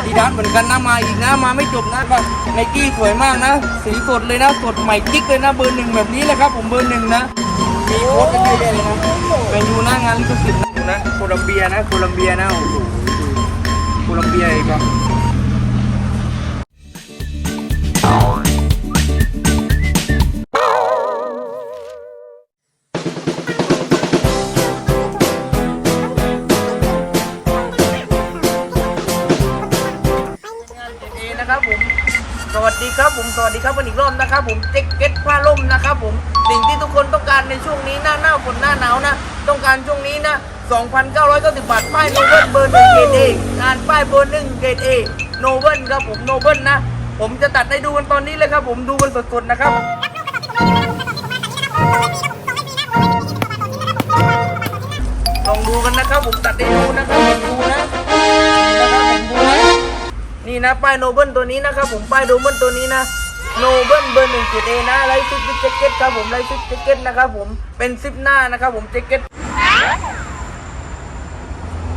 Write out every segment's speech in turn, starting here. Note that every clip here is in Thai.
อาดิดาสเหมือนกันนะมาอีกนะมาไม่จบนะไนกี้สวยมากนะ สีสดเลยนะสดใหม่กิ๊กเลยนะเบอร์หนึ่งแบบนี้เลยครับผมเบอร์หนึ่งนะมีโค้ดกันเยอะแยะเลยนะเป็นยูหน้างานลิขสิทธิ์นะนะโคลัมเบียนะโคลัมเบียนะโอ้โหโคลัมเบียอีกครับ ดีครับผมสวัสดีครับวันอีกรอบนะครับผมเจ็กเก็ตผ้าล่มนะครับผมสิ่งที่ทุกคนต้องการในช่วงนี้หน้าหน้าฝนหน้าหนาวนะ ต้องการช่วงนี้นะ 2,990 บาทป้ายโนเบิลเบอร์หนึ่งเกรดเองานป้ายเบอร์หนึ่งเกรดเอโนเบิลครับผมโนเบิลนะ ผมจะตัดให้ดูกันตอนนี้เลยครับผมดูกันสดๆนะครับลองดูกันนะครับผมตัดให้ดูนะครับดู นี่นะป้ายโนเบิลตัวนี้นะครับผมป้ายโนเบิลตัวนี้นะโนเบิลเบอร์หนึ่งจุดเอนะไลท์ซิปแจ็คเก็ตครับผมไลท์ซิปแจ็คเก็ตนะครับผมเป็นซิปหน้านะครับผมแจ็คเก็ต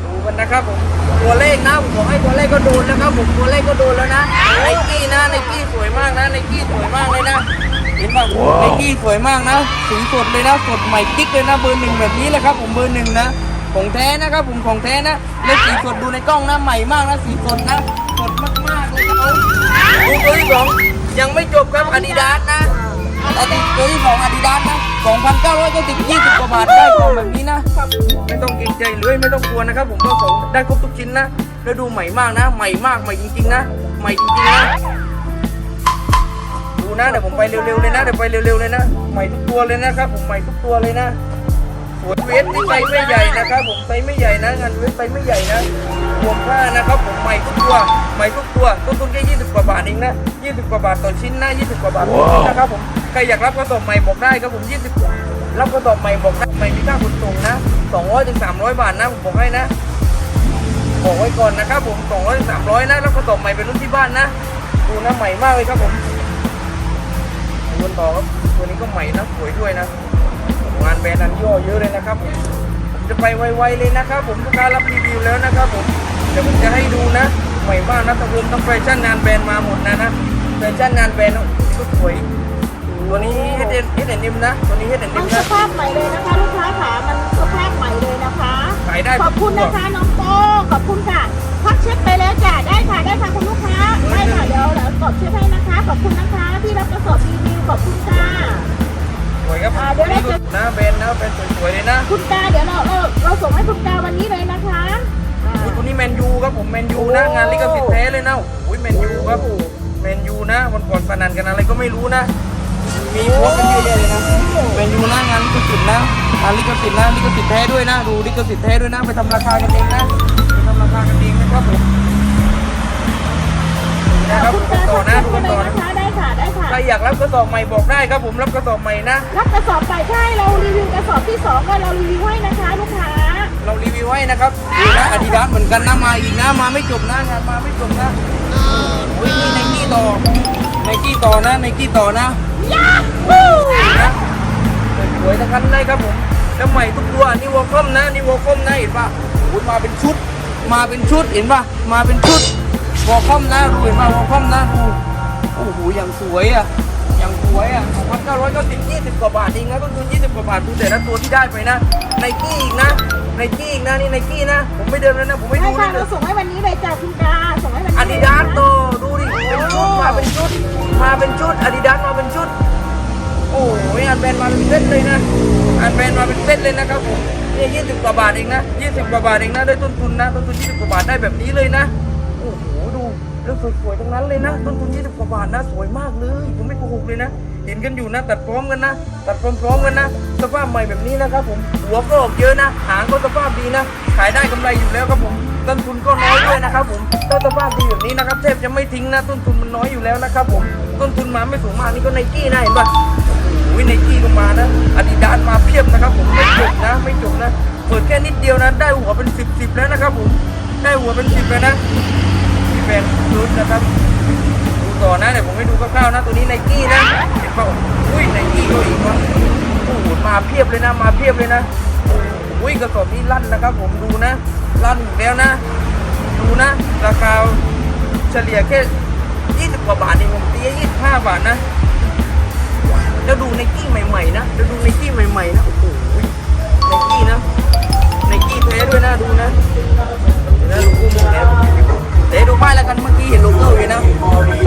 ดูกันนะครับผมตัวเลขนะผมบอกให้ตัวเลขก็โดนแล้วครับผมตัวเลขก็โดนแล้วนะไนกี้นะไนกี้สวยมากนะไนกี้สวยมากเลยนะเห็นป่ะไนกี้สวยมากนะสีสดเลยนะสดใหม่กิ๊กเลยนะเบอร์หนึ่งแบบนี้เลยครับผมเบอร์หนึ่งนะของแท้นะครับผมของแท้นะแล้วสีสดดูในกล้องนะใหม่มากนะสีสดนะสดมากๆเลยครับ ดูตัวที่สองยังไม่จบครับอาดิดาสนะอาดิตัวที่สองอาดิดาสนะ2,990 20กว่าบาทได้ของแบบนี้นะ ไม่ต้องเกรงใจเลยไม่ต้องกลัวนะครับ ผมก็ของได้ครบทุกชิ้นนะ แล้วดูใหม่มากนะ ใหม่มากใหม่จริงๆนะ ใหม่จริงๆนะ ดูนะเดี๋ยวผมไปเร็วๆเลยนะเดี๋ยวไปเร็วๆเลยนะ ใหม่ทุกตัวเลยนะครับ ผมใหม่ทุกตัวเลยนะ สวยเวสนี่ไซส์ไม่ใหญ่นะครับผมไซส์ไม่ใหญ่นะงานเวสไซส์ไม่ใหญ่นะรวมผ้านะครับผมใหม่ทุกตัวใหม่ทุกตัวต้นทุนแค่20กว่าบาทเองนะ20กว่าบาทต่อชิ้นนะ20กว่าบาทต่อชิ้นนะครับผมใครอยากรับกระสอบใหม่บอกได้ครับผม20รับกระสอบใหม่บอกได้ใหม่มีค่าขนส่งนะ200ถึง300บาทนะผมบอกให้นะบอกไว้ก่อนนะครับผม200ถึง300นะรับกระสอบใหม่เป็นรุ่นที่บ้านนะดูนะใหม่มากเลยครับผมวนต่อครับตัวนี้ก็ใหม่นะสวยด้วยนะ งานแบรนด์นันย่อเยอะเลยนะครับผมผมจะไปไวๆเลยนะครับ ผมลูกค้ารับรีวิวแล้วนะครับผมเดี๋ยวผมจะให้ดูนะใหม่มากนะทั้งรวมทั้งแฟชั่นงานแบรนด์มาหมดนะนะแฟชั่นงานแบรนด์ก็สวยตัวนี้ H N H N M นะตัวนี้ H N มัน M สนะภาพใหม่เลยนะคะลูกค้าขามันสภาพใหม่เลยนะคะขายได้ขอบคุณนะคะน้องโตขอบคุณค่ะพักเช็คไปแล้วจ้ะได้ค่ะได้ค่ะคุณลูกค้าได้ค่ะเดี๋ยวเดี๋ยวกดเช็คให้นะคะ ขอบคุณนะคะที่รับกระสอบรีวิวขอบคุณค่ะ สวยครับอ่าเดี๋ยวเราจะนะแบรนด์นะแบรนด์สวยๆเลยนะคุณตาเดี๋ยวเราเราเราส่งให้คุณตาวันนี้เลยนะคะอ่าโอ้ยตัวนี้แมนยูครับผมแมนยูนะงานลิขสิทธิ์แท้เลยนะโอ้ยแมนยูครับแมนยูนะวันก่อนพนันกันอะไรก็ไม่รู้นะ มีโพสต์กันเยอะแยะเลยนะเป็นยูนะงานลิขสิทธิ์นะงานลิขสิทธิ์นะลิขสิทธิ์แท้ด้วยนะดูลิขสิทธิ์แท้ด้วยนะไปทำราคากันเองนะไปทำราคากันเองนะครับผม นี่นะครับคุดูณกันตาต่อขนะอบดูคุกัณนเลต่อยนะนะคะได้ค่ะได้ค่ะ ใครอยากรับกระสอบใหม่บอกได้ครับผมรับกระสอบใหม่นะ รับกระสอบไปใช่เรารีวิวกระสอบที่สองก็เรารีวิวให้นะคะลูกค้า เรารีวิวให้นะครับดูนะอาดิดาสเหมือนกันนะมาอีกนะมาไม่จบนะงานมาไม่จบนะโอ้ยนี่ไนกี้ต่อไนกี้ต่อนะไนกี้ต่อนะยาฮูนะสวยๆทั้งนั้นเลยครับผมแล้วใหม่ทุกตัวนี่วอลคอมนะนี่วอลคอมนะเห็นปะโอ้ยมาเป็นชุด มาเป็นชุดเห็นปะมาเป็นชุด วอลคอมนะดูเห็นปะวอลคอมนะดูโอ้โหอย่างสวยอะอย่างสวยอะของพันเก้าร้อยเก้าสิบยี่สิบกว่าบาทเองนะต้นทุนยี่สิบกว่าบาทดูแต่ละตัวที่ได้ไปนะไนกี้อีกนะไนกี้อีกนะนี่ไนกี้นะ ผมไม่เดินแล้วนะผมไม่ได้ดูค่ะเลยเราส่งให้วันนี้เลยจ้ะคุณตาส่งให้วันนี้อาเลดิยดานะสโตดูดิเป็นชุดมาเป็นชุดมาเป็นชุดอาดิดาสมาเป็นชุด โอ้ยอันแบรนด์มาเป็นเซตเลยนะอันแบรนด์มาเป็นเซตเลยนะครับผมนี่ยี่สิบกว่าบาทเองนะยี่สิบกว่าบาทเองนะได้ต้นทุนนะต้นทุนยี่สิบกว่าบาทได้แบบนี้เลยนะโอ้โห ดูเรื่องสวยๆทั้งนั้นเลยนะ ต้นทุนยี่สิบกว่าบาทนะ สวยมากเลย ผมไม่โกหกเลยนะ เห็นกันอยู่นะ ตัดพร้อมกันนะ ตัดพร้อมๆกันนะ สภาพใหม่แบบนี้นะครับผม หัวก็ออกเยอะนะ หางก็สภาพดีนะ ขายได้กำไรอยู่แล้วครับผม ต้นทุนก็น้อยด้วยนะครับผมถ้าสภาพดีแบบนี้นะครับแทบจะไม่ทิ้งนะ ต้นทุนมันน้อยอยู่แล้วนะครับผม ต้นทุนมาไม่สูงมากนี่ก็ไนกี้นะเห็นปะโอ้ยไนกี้ก็มานะอาดิดาสมาเพียบนะครับผมไม่จบนะ ไม่จบนะ เปิดแค่นิดเดียวนะ ได้หัวเป็นสิบสิบแล้วนะครับผม ได้หัวเป็นสิบเลยนะ มีแฟนรุ่นนะครับดูต่อนะเดี๋ยวผมให้ดูคร่าวๆนะตัวนี้ไนกี้นะเห็นป่าอุ้ยไนกี้ก็อีกวะโอ้โหมาเพียบเลยนะมาเพียบเลยนะโอ้ยกระสอบนี้ลั่นนะครับ ผมดูนะ ลั่นแล้วนะ ดูนะ ราคาเฉลี่ยแค่ยี่สิบกว่าบาทเองผมตียี่สิบห้าบาทนะแล้วดูในกี้ใหม่ๆนะแล้วดูในกี้ใหม่ๆนะโอ้โหในกี้นะในกี้แท้ด้วยนะดูนะดี๋ยวนะลโก้มแล้ว เดี๋ยวดูป้ายแล้วกันเมื่อกี้เห็นโลโก้อยู่นะ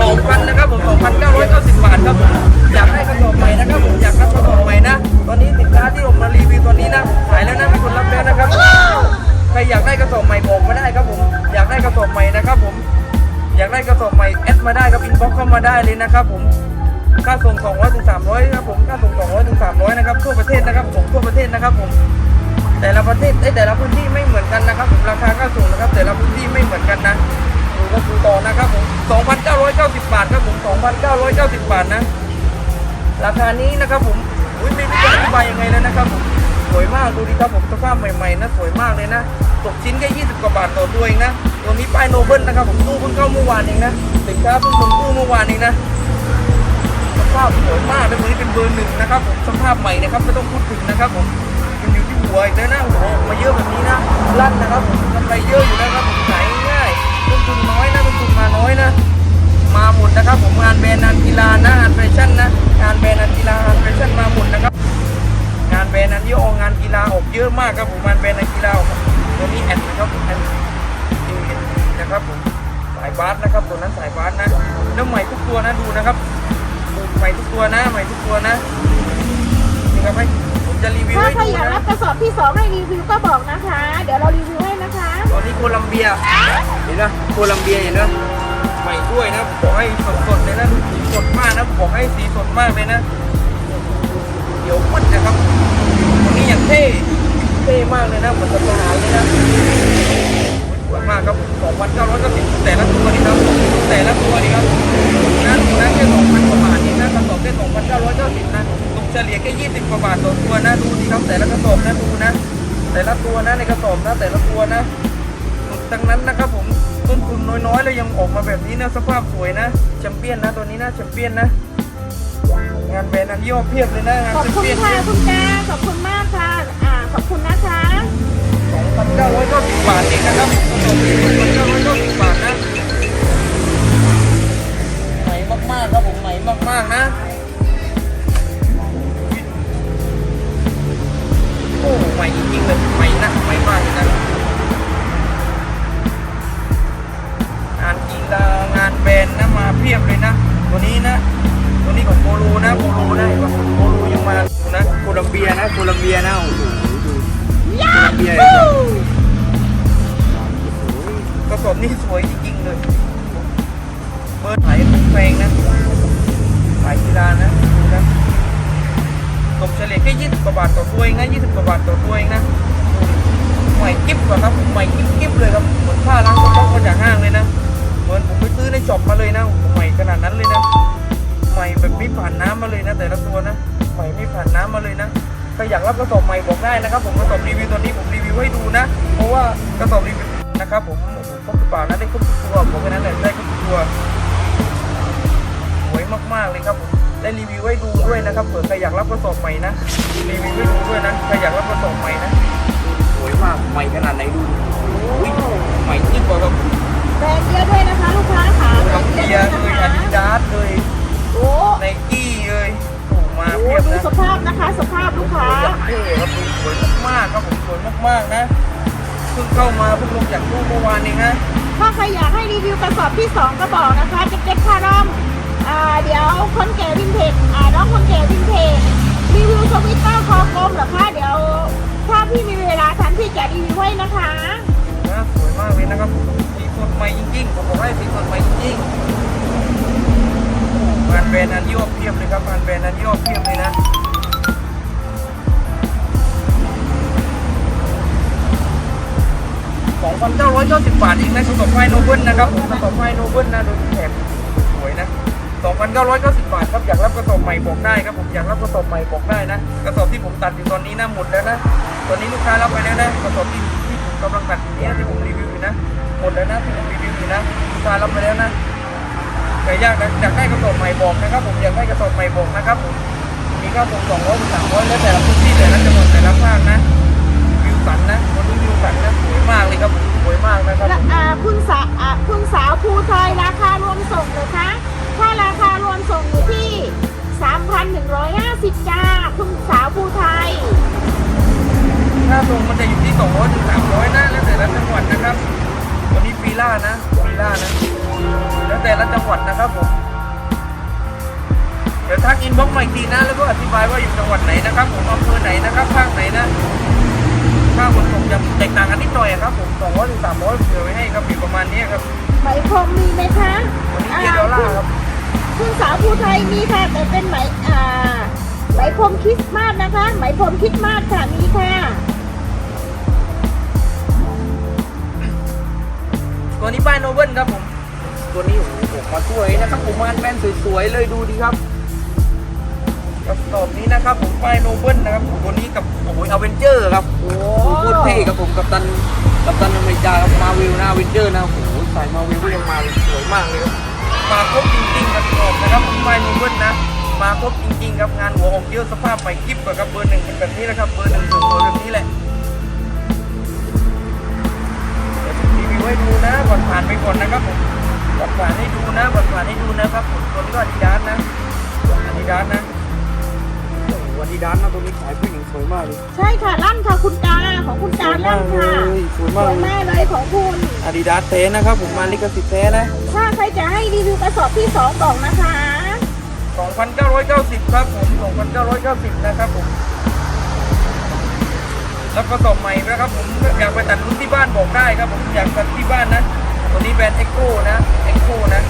สองพันนะครับผมสองพันเก้าร้อยเก้าสิบบาทครับผมอยากได้กระสอบใหม่นะครับผมอยากรับกระสอบใหม่นะ ตอนนี้สินค้าที่ผมมารีวิวตอนนี้นะขายแล้วนะมีคนรับแล้วนะครับใครอยากได้กระสอบใหม่บอกมาได้ครับผมอยากได้กระสอบใหม่นะครับผมอยากได้กระสอบใหม่แอดมาได้ครับอินบ็อกเข้ามาได้เลยนะครับผมค่าส่ง200ถึง300ครับผมค่าส่ง200ถึง300นะครับทั่วประเทศนะครับส่งทั่วประเทศนะครับผมแต่ละประเทศแต่ละพื้นที่ไม่เหมือนกันนะครับผมราคาค่าส่งนะครับ แต่ละพื้นที่ไม่เหมือนกันนะ ดูก็ดูต่อนะครับผม2,990 บาทครับผม2,990 บาทนะ ราคานี้นะครับผมอุ้ยไม่รู้จะอธิบายยังไงเลยนะครับผมสวยมากดูดิครับผมสภาพใหม่ๆนะสวยมากเลยนะตกชิ้นแค่20กว่าบาทต่อตัวเองนะตัวนี้ป้ายโนเบิลนะครับผมตู้เพิ่งเข้าเมื่อวานเองนะสินค้าเพิ่งลงตู้เมื่อวานเองนะสภาพสวยมากนะตัวนี้เป็นเบอร์หนึ่งนะครับผมสภาพใหม่นะครับไม่ต้องพูดถึงนะครับผมมันอยู่ที่หัวอีกแล้วนะโอ้มาเยอะแบบนี้นะลั่นนะครับผมกำไรเยอะอยู่แล้ว นะครับผมงานแบรนด์งานกีฬานะงานแฟชั่นนะงานแบรนด์งานกีฬางานแฟชั่นมาหมดนะครับ งานแบรนด์นั้นที่ออกงานกีฬาออกเยอะมากครับผมงานแบรนด์งานกีฬาออกตัวนี้แอดนะครับผมแอดนะครับผมสายบาสนะครับตัวนั้นสายบาสนะแล้วใหม่ทุกตัวนะดูนะครับดูใหม่ทุกตัวนะใหม่ทุกตัวนะนี่ครับไหมผมจะรีวิวถ้าให้ใครดูอยากรันะบกระสอบที่สองให้รีวิวก็บอกนะคะ เดี๋ยวเรารีวิวให้นะคะตอนนี้โคลัมเบียเห็นไหมโคลัมเบียเห็นไหม ใหม่ด้วยนะผมบอกให้สดๆเลยนะสีสดมากนะผมบอกให้สีสดมากเลยนะเดี๋ยวมืดนะครับวันนี้อย่างเท่เท่มากเลยนะเหมือนกับทหารเลยนะสวยมากครับ2,990แต่ละตัวนี่ครับแต่ละตัวนี่ครับนะถูกนะแค่2,000กว่าบาทเองนะกระสอบแค่2,990นะตกเฉลี่ยแค่20กว่าบาทต่อตัวนะดูดิครับแต่ละกระสอบนะดูนะ แต่ละตัวนะในกระสอบนะแต่ละตัวนะดังนั้น นะครับผมต้นทุนน้อยๆแล้วยังออกมาแบบนี้นะสภาพสวยนะแชมเปี้ยนนะตัวนี้นะแชมเปี้ยนนะ งานแบรนด์อันยี่ห้อเพียบเลยนะงานขอบแชมคุณเปี้ยนค่ะเพียบคุณแกขอบคุณมากค่ะ อ่า ขอบคุณนะคะ2,990บาทเองนะครับกระสอบนี้2,990บาทนะ กระสอบนี่สวยจริงๆเลยเปิดขายแพงนะขายกีฬานะดูนะตกเฉลี่ยแค่ยี่สิบกว่าบาทต่อตัวเองนะยี่สิบกว่าบาทต่อตัวเองนะใหม่กิ๊บกว่าครับใหม่กิ๊บกิ๊บเลยครับเหมือนผ้าล้างรถต้องมาจากห้างเลยนะ เหมือนผมไปซื้อในช็อปมาเลยนะใหม่ขนาดนั้นเลยนะใหม่แบบไม่ผ่านน้ำมาเลยนะ แต่ละตัวนะใหม่ไม่ผ่านน้ำมาเลยนะถ้าอยากรับกระสอบใหม่บอกได้นะครับ ผมกระสอบรีวิวตัวนี้ผมรีวิวให้ดูนะ เพราะว่ากระสอบรีวิว นะครับผมโอ้โหครบทุกบาทนะได้ครบทุกตัวบอกแค่นั้นแหละได้ครบทุกตัวสวยมากๆเลยครับผมได้รีวิวให้ดูด้วยนะครับเผื่อใครอยากรับกระสอบใหม่นะรีวิวให้ดูด้วยนะใครอยากรับกระสอบใหม่นะสวยมากใหม่ขนาดไหนดูอุ้ยใหม่ยิ่งกว่าแบบแบรนด์เยอะด้วยนะคะลูกค้าค่ะกับแบรเบียนร์ด์เลเยยอะอาด้วยดินะคะดาสเลยโอ้ไนกี้เลยถูกมาโหเพียบดูนะสภาพนะคะ สภาพลูกค้าอย่างเท่ครับดูสวยมากๆครับผมสวยมากๆนะเพิ่งเข้ามาเพิ่งลงจากตู้เมื่อวานเองนะถ้าใครอยากให้รีวิวกระสอบที่สองก็บอกนะคะจะเก็ตคาร่อมอ่าเดี๋ยวคนแก่วินเทจอ่าน้องคนแก่วินเทจรีวิวสวิตเตอร์คอกลมเหรอคะเดี๋ยว ถ้าพี่มีเวลาทันพี่จะรีวิวให้นะคะนะสวยมากเลยนะครับสีสดใหม่จริงๆผมบอกให้สีสดใหม่จริงๆงานแบรนด์อันยี่ห้อเพียบเลยครับงานแบรนด์อันยี่ห้อเพียบเลยนะ 2,990 บาทเองนะกระสอบไฟโนเบิลนะครับผมกระสอบไฟโนเบิลนะดูแถบสวยนะ2,990 บาทครับอยากรับกระสอบใหม่บอกได้ครับผมอยากรับกระสอบใหม่บอกได้นะกระสอบที่ผมตัดอยู่ตอนนี้นะหมดแล้วนะตอนนี้ลูกค้ารับไปแล้วนะกระสอบที่ที่ผมกำลังตัดอยู่เนี้ที่ผมรีวิวอยู่นะหมดแล้วนะที่ผมรีวิวอยู่นะลูกค้ารับไปแล้วนะใครอยากได้อยากได้กระสอบใหม่บอกนะครับผมอยากได้กระสอบใหม่บอกนะครับผมมีค่าส่ง200ถึง300แล้วแต่ละพื้นที่แต่ละจังหวัดแต่ละภาคนะ สันนะคนนี้วิวสันนะสวยมากเลยครับผมสวยมากนะครับอ่าคุณสาอ่าคุณสาวภูไทยราคารวมส่งนะคะถ้าราคารวมส่งอยู่ที่ 3,150จ้าคุณสาวภูไทย หน้าส่งมันจะอยู่ที่200ถึง300นะแล้วแต่ละจังหวัดนะครับวันนี้ฟีล่านะฟีล่านะแล้วแต่ละจังหวัดนะครับผมเดี๋ยวทักอินบ็อกซ์มาอีกทีนะแล้วก็อธิบายว่าอยู่จังหวัดไหนนะครับผมอำเภอไหนนะครับภาคไหนนะ ค่าขนส่งจะแตกต่างกันนิดหน่อยอะครับผม200ถึง300เผื่อไว้ให้ครับอยู่ประมาณนี้ครับไหมพรมมีไหมคะวันนี้เจดอลลาร์ครับคุณสาวภูไทยมีค่ะแต่เป็นไหมอ่าไหมพรมคริสต์มาสนะคะ ไหมพรมคริสต์มาสค่ะมีค่ะตัวนี้ป้ายโนเบิลครับผม ตัวนี้โอ้โหออกมาสวยนะครับผมมานแบนสวยๆเลยดูดีครับ กระสอบนี้นะครับผมปายโนเบิลนะครับตัวนี้กับโอ้โหอเวนเจอร์ครับโอ้โหโคตรเท่ครับผมกับตันกับตันอเมริกาครับมาวิลนะเวนเจอร์นะโอ้โหใส่มาวิลก็ยังมาสวยมากเลยครับมาครบจริงๆครับกรอบนะครับผมปายโนเบิลนะมาครบจริงๆครับงานหัวออกเยอะสภาพไปคลิปอะครับเบอร์หนึ่งเป็นแบบนี้นะครับเบอร์หนึ่งสวยแบบนี้แหละเดี๋ยวผมรีวิวให้ดูนะก่อนผ่านไปก่อนนะครับผมก่อนผ่านให้ดูนะก่อนผ่านให้ดูนะครับผมตัวนี้ก็อาดิดาสนะอาดิดาสนะ อ้โหอาดิดาสนะตัวนี้ขายผู้หญิงสวยมากเลยใช่ค่ะลั่นค่ะคุณกาของคุณกาลั่นค่ะสวยสมากวยเลยมากเลยของคุณอาดิดาสเท้นะครับผมมาลิขสิทธิ์แท้นะถ้าใครจะให้รีวิวกระสอบที่สองบอกนะคะ 2,990 ครับผม2,990นะครับผมแล้วก็ต่อใหม่นะครับผมอยากไปตัดรุ่นที่บ้านบอกได้ครับผมอยากตัดที่บ้านนะตัวนี้แบรนด์ Echo นะ Echo นะ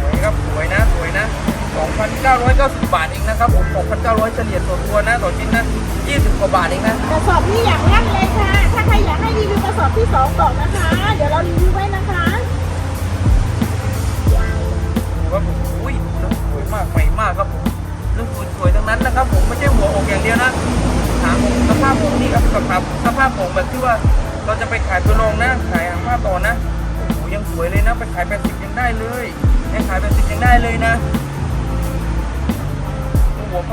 สวยครับสวยนะสวยนะ 2,990 บาทเองนะครับผม2,900 เฉลี่ยต่อตัวนะต่อชิ้นนะ20 กว่าบาทเองนะกระสอบนี้อยากลั่นเลยค่ะ ถ้าใครอยากให้รีวิวกระสอบที่สองบอกนะคะ เดี๋ยวเรารีวิวไว้นะคะดูครับผมอุ้ยเรื่องสวยมากใหม่มากครับผมเรื่องสวยๆทั้งนั้นนะครับผมไม่ใช่หัวอกอย่างเดียวนะหางองค์สภาพองค์นี่ครับสภาพสภาพองค์แบบที่ว่าเราจะไปขายตัวรองนะขายหางผ้าต่อนะโอ้โหยังสวยเลยนะไปขายแปดสิบยังได้เลยไปขายแปดสิบยังได้เลยนะเอาหัว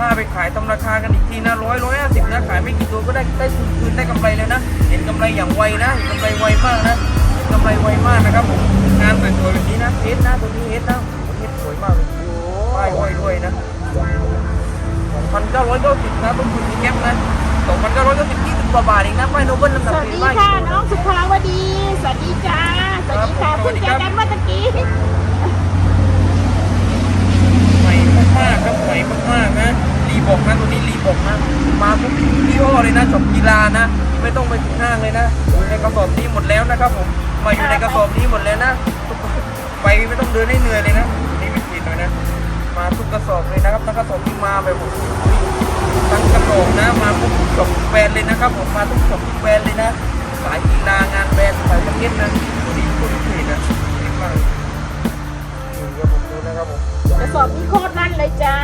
ผ้าไปขายตำราคากันอีกทีนะร้อยร้อยห้าสิบนะขายไม่กี่ตัวก็ได้ได้ทุนคืนได้กำไรเลยนะ เห็นกำไรอย่างไวนะเห็นกำไรไวมากนะเห็นกำไรไวมากนะครับผมงานสวยๆแบบนี้นะเฮดนะตัวนี้เฮดนะเฮดสวยมากเลยป้ายห้อยด้วยนะ2,990นะต้นทุนมีแก๊ปนะ2,990 20กว่าบาทเองนะป้ายโนเบิลลำสดับวัสสี่ดีป้ายค่ะน้องสุภาวดีสวัสดีจ้าสวัสดีค่ะครับเพิ่งเจอกันเมื่อตะกี้ ใหม่มากๆครับใหม่มากๆนะ รีบอกนะตัวนี้รีบอกนะ มาทุกยี่ห้อเลยนะจบกีฬานะ ไม่ต้องไปถึงห้างเลยนะอยู่ในกระสอบนี้หมดแล้ว นะครับผมมาอยู่ในกระสอบนี้หมดแล้วนะ ไปไม่ต้องเดินให้เหนื่อยเลยนะ นี่เป็นผิดหน่อยนะ มาทุกกระสอบเลยนะครับทั้งกระสอบที่มาแบบทั้งกระสอบนะ มาทุกจบแบรนด์เลยนะครับผมมาทุกจบทุกแบรนด์เลยนะ สายกีฬางานแบรนด์สายประเทศนะตัวนี้ตัวนี้ผิดนะผิดมากเลยดูครับผมดูนะครับผมกระสอบนี้โคตรนั่นเลยจ้า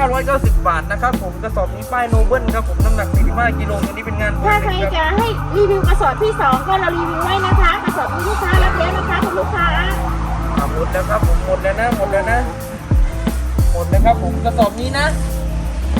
2,990 บาทนะครับผมกระสอบนี้ป้ายโนเบิลครับผมน้ำหนัก 45กิโลตัวนี้เป็นงานถ้าใครครับจะให้รีวิวกระสอบที่สองก็เรารีวิวไว้นะคะกระสอบนี้ลูกค้ารับแล้วนะคะคุณลูกค้าอ่าหมดแล้วครับผมหมดแล้วนะหมดแล้วนะ หมดแล้วครับผมกระสอบนี้นะ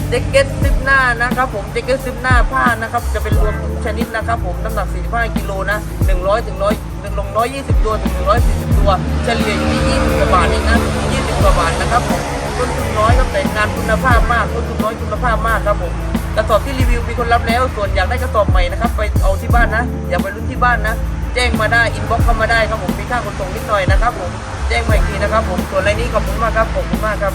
แจ็คเก็ตซิปหน้านะครับผมแจ็คเก็ตซิปหน้าผ้านะครับจะเป็นรวมทุกชนิดนะครับผมน้ำหนัก 45 กิโลนะ 100ถึง100 120 ตัวถึง 140 ตัว เฉลี่ยอยู่ที่ 20กว่าบาทเองนะ 20 กว่าบาทนะครับผม ต้นทุนน้อยครับแต่งานคุณภาพมากต้นทุนน้อยคุณภาพมากครับผมกระสอบที่รีวิวมีคนรับแล้ว ส่วนอยากได้กระสอบใหม่นะครับไปเอาที่บ้านนะอย่าไปรุ่นที่บ้านนะ แจ้งมาได้อินบ็อกซ์เข้ามาได้ครับผมมีค่าขนส่งนิดหน่อยนะครับผมแจ้งมาอีกทีนะครับผมส่วนไรนี้ขอบคุณมากครับขอบคุณมากครับ